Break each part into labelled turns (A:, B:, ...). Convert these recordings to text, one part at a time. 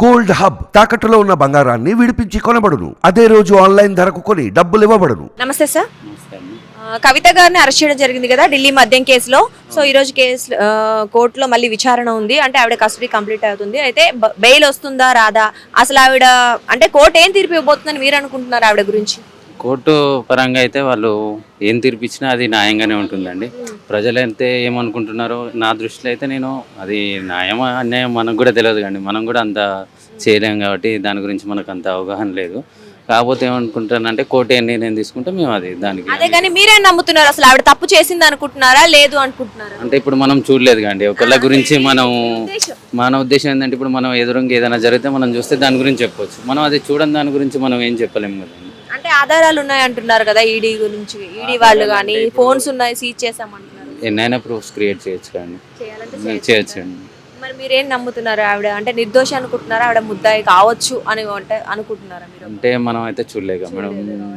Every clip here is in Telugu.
A: గోల్డ్ హబ్ తాకట్టులో ఉన్న బంగారాన్ని విడిపించి కొనబడును. అదే రోజు ఆన్లైన్ ధరకు కొని డబ్బులు ఇవ్వబడును.
B: నమస్తే సార్. కవిత గారిని అరెస్ట్ చేయడం జరిగింది కదా ఢిల్లీ మద్యం కేసులో. సో ఈ రోజు కేసు కోర్టులో మళ్ళీ విచారణ ఉంది. అంటే ఆవిడ కస్టడీ కంప్లీట్ అవుతుంది. అయితే బెయిల్ వస్తుందా రాదా? అసలు ఆవిడ అంటే కోర్టు ఏం తీర్పు ఇవ్వబోతుందని మీరు అనుకుంటున్నారు ఆవిడ గురించి?
C: కోర్టు పరంగా అయితే వాళ్ళు ఏం తీర్పిచ్చినా అది న్యాయంగానే ఉంటుందండి. ప్రజలైతే ఏమనుకుంటున్నారో నా దృష్టిలో అయితే నేను అది న్యాయమా అన్యాయం మనకు కూడా తెలియదు కండి మనం కూడా అంత చేయలేం కాబట్టి దాని గురించి మనకు అంత అవగాహన లేదు. కాకపోతే ఏమనుకుంటానంటే కోర్టు ఏ నిర్ణయం తీసుకుంటే మేము అది దానికి
B: అదే కానీ మీరేం నమ్ముతున్నారు? అసలు ఆవిడ తప్పు చేసింది అనుకుంటున్నారా? లేదు అనుకుంటున్నారా?
C: అంటే ఇప్పుడు మనం చూడలేదు కండి. ఒకళ్ళ గురించి మనం. మన ఉద్దేశం ఏంటంటే ఇప్పుడు మనం ఎదురుగా ఏదైనా జరిగితే మనం చూస్తే దాని గురించి చెప్పొచ్చు. మనం అది చూడని దాని గురించి మనం ఏం చెప్పలేము కదండి.
B: అంటే ఆధారాలు ఉన్నాయి అంటున్నారు కదా ఈడీ గురించి. ఈడీ వాళ్ళు కానీ ఫోన్స్ ఉన్నాయి సీజ్ చేసామంటున్నారు.
C: ఎన్నైనా ప్రూఫ్స్ క్రియేట్ చేయొచ్చు కానీ.
B: చేయాలంటే
C: చేయొచ్చు
B: మరి నమ్ముతున్నారు? ఆవిడ అంటే నిర్దోషి అనుకుంటున్నారా? ఆవిడ ముద్దాయి కావచ్చు అని అంటే అనుకుంటున్నారా మీరు?
C: అంటే మనం అయితే చూడలేక మేడం.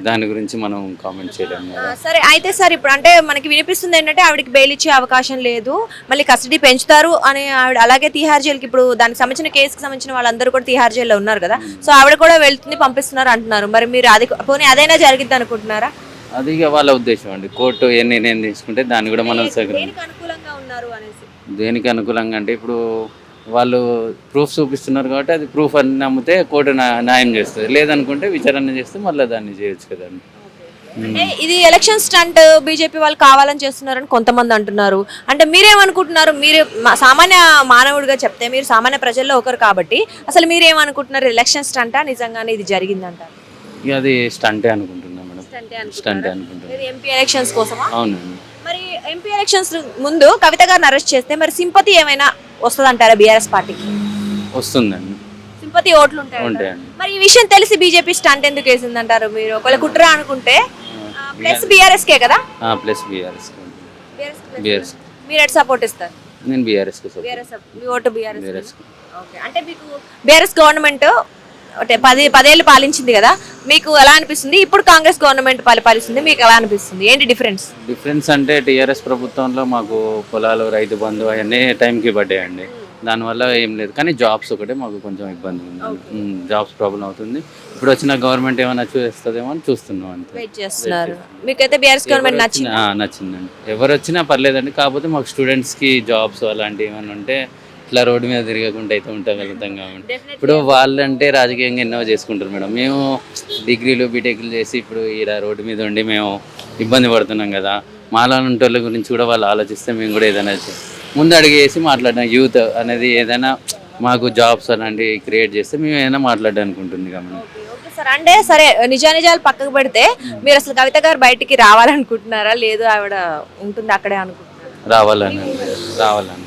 C: దాని గురించి మనం కామెంట్ చేయలేము
B: సరే అయితే సార్ ఇప్పుడు అంటే మనకి వినిపిస్తుంది ఏంటంటే ఆవిడకి బెయిల్ ఇచ్చే అవకాశం లేదు. మళ్ళీ కస్టడీ పెంచుతారు అని ఆవిడ అలాగే తిహార్ జైలుకి ఇప్పుడు దానికి సంబంధించిన కేసుకి సంబంధించిన వాళ్ళందరూ కూడా తిహార్ జైల్లో ఉన్నారు కదా. సో ఆవిడ కూడా వెళ్తుంది పంపిస్తున్నారు అంటున్నారు. మరి మీరు అది పోనీ అదైనా జరిగిద్ది అనుకుంటున్నారా?
C: అది వాళ్ళ ఉద్దేశం అండి. కోర్టు ఏ నిర్ణయం తీసుకుంటే దాన్ని కూడా మనం
B: అనుకూలంగా ఉన్నారు అనేసి.
C: దేనికి అనుకూలంగా అంటే ఇప్పుడు వాళ్ళు ప్రూఫ్ చూపిస్తున్నారు కాబట్టి అది ప్రూఫ్ అని నమ్మితే కోర్టు న్యా- న్యాయం చేస్తుంది. లేదనుకుంటే విచారణ చేస్తే మళ్ళీ దాన్ని చేయొచ్చు కదండి.
B: అంటే ఇది ఎలక్షన్ స్టంట్ బీజేపీ వాళ్ళు కావాలని చేస్తున్నారని కొంతమంది అంటున్నారు. అంటే మీరేమనుకుంటున్నారు? మీరు సామాన్య మానవుడిగా చెప్తే మీరు సామాన్య ప్రజల్లో ఒకరు కాబట్టి అసలు మీరేమనుకుంటున్నారు? ఎలక్షన్ స్టంటా? నిజంగానే ఇది జరిగిందంటారు?
C: ఇక అది స్టంటే అనుకుంటున్నాం మేడం. స్టంటే అనుకుంటున్నాం.
B: ఎంపీ ఎలక్షన్స్ కోసమా?
C: అవునండి.
B: ఎంపీ ఎలక్షన్స్ ముందు కవిత గారిని అరెస్ట్ చేస్తే మరి సింపతి ఏమైనా వస్తుందంటారా బీఆర్ఎస్ పార్టీకి?
C: వస్తుందండి.
B: సింపతి ఓట్లు ఉంటాయి
C: ఉంటాయండి.
B: మరి ఈ విషయం తెలిసి బీజేపీ స్టంట్ ఎందుకు వేసిందంటారు మీరు? ఒకవేళ కుట్ర అనుకుంటే ప్లస్ బీఆర్ఎస్ కే కదా
C: ప్లస్ బీఆర్ఎస్
B: బీఆర్ఎస్. మీరు ఎట్ సపోర్ట్ ఇస్తారు?
C: నేను బీఆర్ఎస్కి
B: బీఆర్ఎస్ మీ ఓటు బీఆర్ఎస్.
C: BRS
B: okay. అంటే మీకు బీఆర్ఎస్ గవర్నమెంట్ పది పదేళ్ళు పాలించింది కదా మీకు ఎలా అనిపిస్తుంది? ఇప్పుడు కాంగ్రెస్ గవర్నమెంట్ పరిపాలిస్తుంది మీకు ఎలా అనిపిస్తుంది? ఏంటి డిఫరెన్స్?
C: డిఫరెన్స్ అంటే టీఆర్ఎస్ ప్రభుత్వంలో మాకు పొలాలు రైతు బంధు అవన్నీ టైంకి పడ్డాయండి. దానివల్ల ఏం లేదు. కానీ జాబ్స్ ఒకటే మాకు కొంచెం ఇబ్బంది ఉంది. జాబ్స్ ప్రాబ్లం అవుతుంది. ఇప్పుడు వచ్చిన గవర్నమెంట్ ఏమైనా చూస్తుందేమో అని చూస్తున్నాం అంతే.
B: చేస్తున్నారు. మీకైతే బీఆర్ఎస్ గవర్నమెంట్ నచ్చింది?
C: నచ్చిందండి. ఎవరు వచ్చినా పర్లేదండి. కాకపోతే మాకు స్టూడెంట్స్కి జాబ్స్ అలాంటివి ఏమైనా ఉంటే ఇట్లా రోడ్డు మీద తిరగకుండా అయితే ఉండగలుగుతాం కాబట్టి. ఇప్పుడు వాళ్ళంటే రాజకీయంగా ఎన్నో చేసుకుంటారు మేడం. మేము డిగ్రీలు బీటెక్లు చేసి ఇప్పుడు ఈడ రోడ్డు మీద ఉండి మేము ఇబ్బంది పడుతున్నాం కదా. మాలాంటి గురించి కూడా వాళ్ళు ఆలోచిస్తే మేము కూడా ఏదైనా ముందు అడిగి వేసి మాట్లాడడం యూత్ అనేది ఏదైనా మాకు జాబ్స్ అలాంటివి క్రియేట్ చేస్తే మేము ఏదైనా మాట్లాడడానికి ఉంటుంది కాబట్టి
B: సార్ అంటే సరే నిజా నిజాలు పక్కకు పెడితే మీరు అసలు కవిత గారు బయటికి రావాలనుకుంటున్నారా? లేదు ఆవిడ ఉంటుంది అక్కడే అనుకుంటున్నారా?
C: రావాలని రావాలని.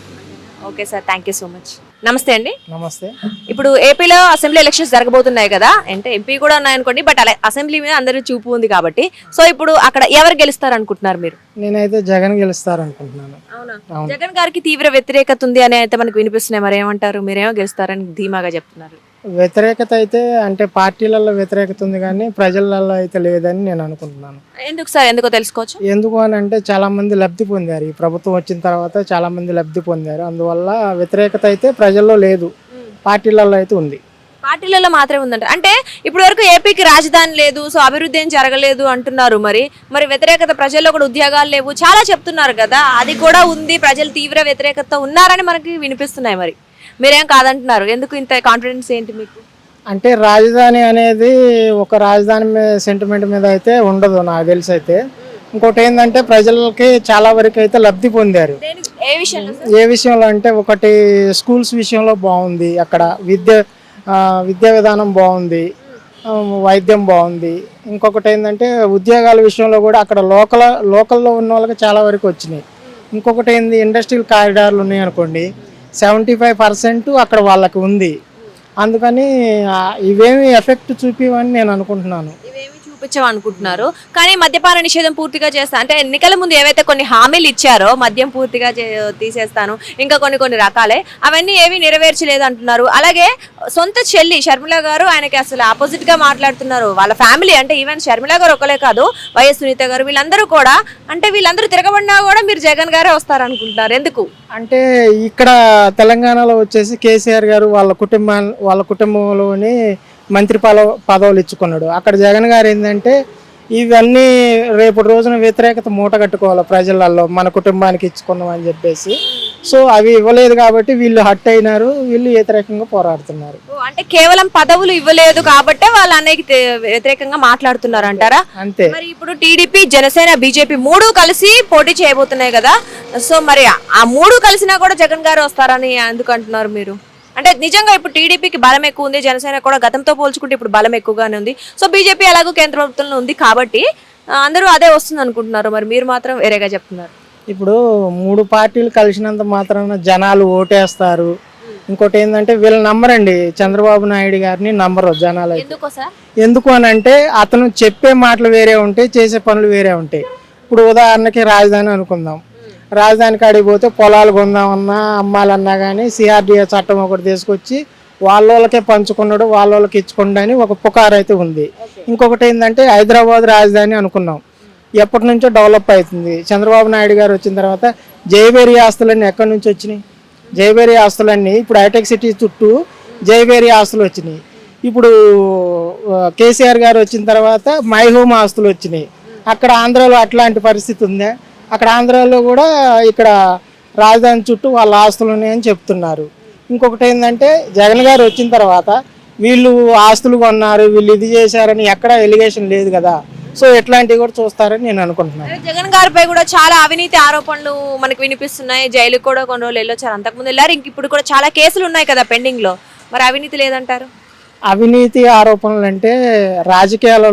B: Okay sir thank you so much నమస్తే అండి.
D: నమస్తే.
B: ఇప్పుడు ఏపీలో అసెంబ్లీ ఎలక్షన్స్ జరగబోతున్నాయి కదా అంటే ఎంపీ కూడా ఉన్నాయనుకోండి బట్ అలా అసెంబ్లీ మీద అందరూ చూపు ఉంది కాబట్టి. సో ఇప్పుడు అక్కడ ఎవరు గెలుస్తారు అనుకుంటున్నారు మీరు?
D: నేనైతే జగన్ గెలుస్తారు అనుకుంటున్నాను
B: అవునా. జగన్ గారికి తీవ్ర వ్యతిరేకత ఉంది అని అయితే మనకు వినిపిస్తున్నాయి మరి ఏమంటారు? మీరేమో గెలుస్తారని ధీమాగా చెప్తున్నారు.
D: వ్యతిరేకత అయితే అంటే పార్టీలలో వ్యతిరేకత ఉంది కానీ ప్రజలలో అయితే లేదని నేను అనుకుంటున్నాను.
B: ఎందుకు సార్? ఎందుకో తెలుసుకోవచ్చు?
D: ఎందుకు అని అంటే చాలా మంది లబ్ధి పొందారు. ఈ ప్రభుత్వం వచ్చిన తర్వాత చాలా మంది లబ్ధి పొందారు. అందువల్ల వ్యతిరేకత అయితే ప్రజల్లో లేదు. పార్టీలలో అయితే ఉంది.
B: పార్టీలలో మాత్రమే ఉందంట. అంటే ఇప్పటి వరకు ఏపీకి రాజధాని లేదు సో అభివృద్ధి ఏం జరగలేదు అంటున్నారు మరి. మరి వ్యతిరేకత ప్రజల్లో కూడా ఉద్యోగాలు లేవు. చాలా చెప్తున్నారు కదా అది కూడా ఉంది. ప్రజలు తీవ్ర వ్యతిరేకత ఉన్నారని మనకి వినిపిస్తున్నాయి మరి. మీరేం కాదంటున్నారు? ఎందుకు ఇంత కాన్ఫిడెన్స్ ఏంటి మీకు?
D: అంటే రాజధాని అనేది ఒక రాజధాని సెంటిమెంట్ మీద అయితే ఉండదు నాకు తెలిసి అయితే. ఇంకోటి ఏంటంటే ప్రజలకి చాలా వరకు అయితే లబ్ధి పొందారు.
B: ఏ విషయంలో
D: అంటే ఒకటి స్కూల్స్ విషయంలో బాగుంది అక్కడ విద్య విద్యా విధానం బాగుంది వైద్యం బాగుంది. ఇంకొకటి ఏంటంటే ఉద్యోగాల విషయంలో కూడా అక్కడ లోకల్ లోకల్లో ఉన్న వాళ్ళకి చాలా వరకు వచ్చినాయి. ఇంకొకటి ఏంది ఇండస్ట్రియల్ కారిడార్లు ఉన్నాయి అనుకోండి సెవెంటీ ఫైవ్ పర్సెంట్ అక్కడ వాళ్ళకి ఉంది. అందుకని ఇవేమి ఎఫెక్ట్ చూపివని నేను అనుకుంటున్నాను.
B: ఇవేమి అనుకుంటున్నారు కానీ మద్యపాన నిషేధం పూర్తిగా చేస్తా అంటే ఎన్నికల ముందు ఏవైతే కొన్ని హామీలు ఇచ్చారో మద్యం పూర్తిగా చే- తీసేస్తాను ఇంకా కొన్ని కొన్ని రకాలే అవన్నీ ఏవి నెరవేర్చలేదు అంటున్నారు అలాగే సొంత చెల్లి షర్మిల గారు ఆయనకి అసలు ఆపోజిట్గా మాట్లాడుతున్నారు. వాళ్ళ ఫ్యామిలీ అంటే ఈవెన్ షర్మిల గారు ఒకలే కాదు వైఎస్ సునీత గారు వీళ్ళందరూ కూడా అంటే వీళ్ళందరూ తిరగబడినా కూడా మీరు జగన్ గారే వస్తారు అనుకుంటున్నారు ఎందుకు?
D: అంటే ఇక్కడ తెలంగాణలో వచ్చేసి కేసీఆర్ గారు వాళ్ళ కుటుంబా వాళ్ళ కుటుంబంలోని మంత్రి పదవ పదవులు ఇచ్చుకున్నాడు. అక్కడ జగన్ గారు ఏంటంటే ఇవన్నీ రేపు రోజున వ్యతిరేకత మూట కట్టుకోవాలి ప్రజలలో మన కుటుంబానికి ఇచ్చుకున్నాం అని చెప్పేసి. సో అవి ఇవ్వలేదు కాబట్టి వీళ్ళు హట్ అయినారు వీళ్ళు వ్యతిరేకంగా పోరాడుతున్నారు.
B: అంటే కేవలం పదవులు ఇవ్వలేదు కాబట్టే వాళ్ళ అన్నయ్యకి తె- వ్యతిరేకంగా మాట్లాడుతున్నారు అంటారా?
D: అంతే.
B: మరి ఇప్పుడు టీడీపీ జనసేన బీజేపీ మూడు కలిసి పోటీ చేయబోతున్నాయి కదా. సో మరి ఆ- ఆ మూడు కలిసినా కూడా జగన్ గారు వస్తారని ఎందుకు అంటున్నారు మీరు? అంటే నిజంగా ఇప్పుడు టీడీపీకి బలం ఎక్కువ ఉంది జనసేన కూడా గతంతో పోల్చుకుంటే ఇప్పుడు బలం ఎక్కువగానే ఉంది. సో బీజేపీ ఎలాగో కేంద్ర ప్రభుత్వంలో ఉంది కాబట్టి అందరూ అదే వస్తుంది అనుకుంటున్నారు. మరి మీరు మాత్రం వేరేగా చెప్తున్నారు.
D: ఇప్పుడు మూడు పార్టీలు కలిసినంత మాత్రాన జనాలు ఓటేస్తారు. ఇంకోటి ఏంటంటే వీళ్ళు నమ్మరండి. చంద్రబాబు నాయుడు గారిని నమ్మరు జనాలు అయితే.
B: ఎందుకో సార్?
D: ఎందుకు అని అంటే అతను చెప్పే మాటలు వేరే ఉంటాయి చేసే పనులు వేరే ఉంటాయి. ఇప్పుడు ఉదాహరణకి రాజధాని అనుకుందాం. రాజధాని కాడికి పోతే పొలాలు కొందామన్నా అమ్మాలన్నా కానీ సిఆర్డిఏ చట్టం ఒకటి తీసుకొచ్చి వాళ్ళ వాళ్ళకే పంచుకున్నాడు వాళ్ళ వాళ్ళకి ఇచ్చుకోండి అని ఒక పుకారు అయితే ఉంది. ఇంకొకటి ఏంటంటే హైదరాబాద్ రాజధాని అనుకున్నాం. ఎప్పటి నుంచో డెవలప్ అవుతుంది. చంద్రబాబు నాయుడు గారు వచ్చిన తర్వాత జయబేరి ఆస్తులన్నీ ఎక్కడి నుంచి వచ్చినాయి? జయబేరి ఆస్తులన్నీ ఇప్పుడు హైటెక్ సిటీ చుట్టూ జయబేరి ఆస్తులు వచ్చినాయి. ఇప్పుడు కేసీఆర్ గారు వచ్చిన తర్వాత మై హోమ్ ఆస్తులు వచ్చినాయి. అక్కడ ఆంధ్రాలో అట్లాంటి పరిస్థితి ఉందా? అక్కడ ఆంధ్రాలో కూడా ఇక్కడ రాజధాని చుట్టూ వాళ్ళ ఆస్తులు ఉన్నాయని చెప్తున్నారు. ఇంకొకటి ఏంటంటే జగన్ గారు వచ్చిన తర్వాత వీళ్ళు ఆస్తులు కొన్నారు వీళ్ళు ఇది చేశారని ఎక్కడ ఎలిగేషన్ లేదు కదా. సో ఇట్లాంటివి కూడా చూస్తారని నేను అనుకుంటున్నాను.
B: జగన్ గారిపై కూడా చాలా అవినీతి ఆరోపణలు మనకు వినిపిస్తున్నాయి. జైలుకి కూడా కొన్ని రోజులు వెళ్ళొచ్చారు. అంతకుముందు వెళ్ళారు. ఇంక ఇప్పుడు కూడా చాలా కేసులు ఉన్నాయి కదా పెండింగ్లో మరి అవినీతి లేదంటారు?
D: అవినీతి ఆరోపణలు అంటే రాజకీయాలలో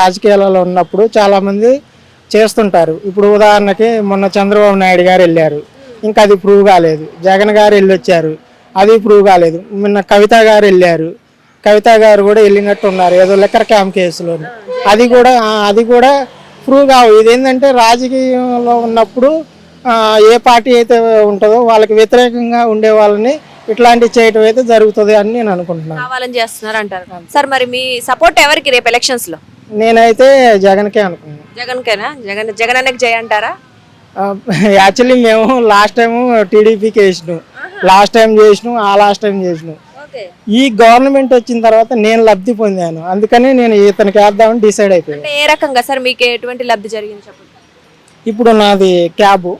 D: రాజకీయాలలో ఉన్నప్పుడు చాలామంది చేస్తుంటారు. ఇప్పుడు ఉదాహరణకి మొన్న చంద్రబాబు నాయుడు గారు వెళ్ళారు. ఇంకా అది ప్రూవ్ కాలేదు. జగన్ గారు వెళ్ళొచ్చారు. అది ప్రూవ్ కాలేదు. మొన్న కవిత గారు వెళ్ళారు. కవిత గారు కూడా వెళ్ళినట్టు ఉన్నారు. ఏదో లెక్కర్ క్యాంప్ కేసులో అది కూడా అది కూడా ప్రూవ్ కావు. ఇదేంటంటే రాజకీయంలో ఉన్నప్పుడు ఏ పార్టీ అయితే ఉంటుందో వాళ్ళకి వ్యతిరేకంగా ఉండే వాళ్ళని ఇట్లాంటివి చేయటం అయితే జరుగుతుంది అని నేను అనుకుంటున్నాను.
B: కావాలని చేస్తున్నారు అంటారు. సార్ మరి మీ సపోర్ట్ ఎవరికి రేపు ఎలక్షన్స్లో
D: నేనైతే జగన్కే అనుకున్నాను
B: జగన్ కేనా జగన్ జగన్ అన్నకి జయ అంటారా?
D: యాక్చువల్లీ మేము లాస్ట్ టైం టీడీపీకి వేసినాం. లాస్ట్ టైం చేసినాం ఆ లాస్ట్ టైం చేసినాం. ఈ గవర్నమెంట్ వచ్చిన తర్వాత నేను లబ్ధి పొందాను. అందుకని నేను ఇతనికి వేద్దామని డిసైడ్ అయిపోయాను.
B: ఏ రకంగా సార్ మీకు ఎటువంటి లబ్ధి జరిగింది చెప్పండి.
D: ఇప్పుడు నాది క్యాబు.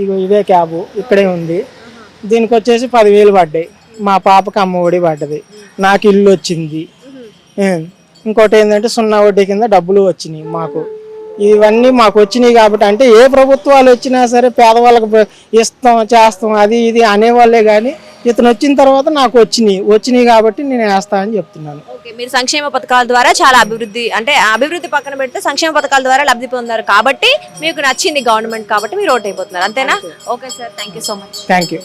D: ఇగో ఇదే క్యాబు ఇక్కడే ఉంది. దీనికి వచ్చేసి పదివేలు పడ్డాయి. మా పాపకి అమ్మ ఒడి పడ్డది. నాకు ఇల్లు వచ్చింది. ఇంకోటి ఏంటంటే సున్నా వడ్డీ కింద డబ్బులు వచ్చినాయి మాకు. ఇవన్నీ మాకు వచ్చినాయి కాబట్టి అంటే ఏ ప్రభుత్వాలు వచ్చినా సరే పేదవాళ్ళకి ఇస్తాం చేస్తాం అది ఇది అనేవాళ్ళే కానీ ఇతను వచ్చిన తర్వాత నాకు వచ్చినాయి. వచ్చినాయి కాబట్టి నేను వేస్తా అని చెప్తున్నాను.
B: ఓకే మీరు సంక్షేమ పథకాల ద్వారా చాలా అభివృద్ధి అంటే అభివృద్ధి పక్కన పెడితే సంక్షేమ పథకాల ద్వారా లబ్ధి పొందారు కాబట్టి మీకు నచ్చింది గవర్నమెంట్ కాబట్టి మీరు ఓట్ అయిపోతున్నారు. అంతేనా? Okay sir thank you so much.
D: Thank you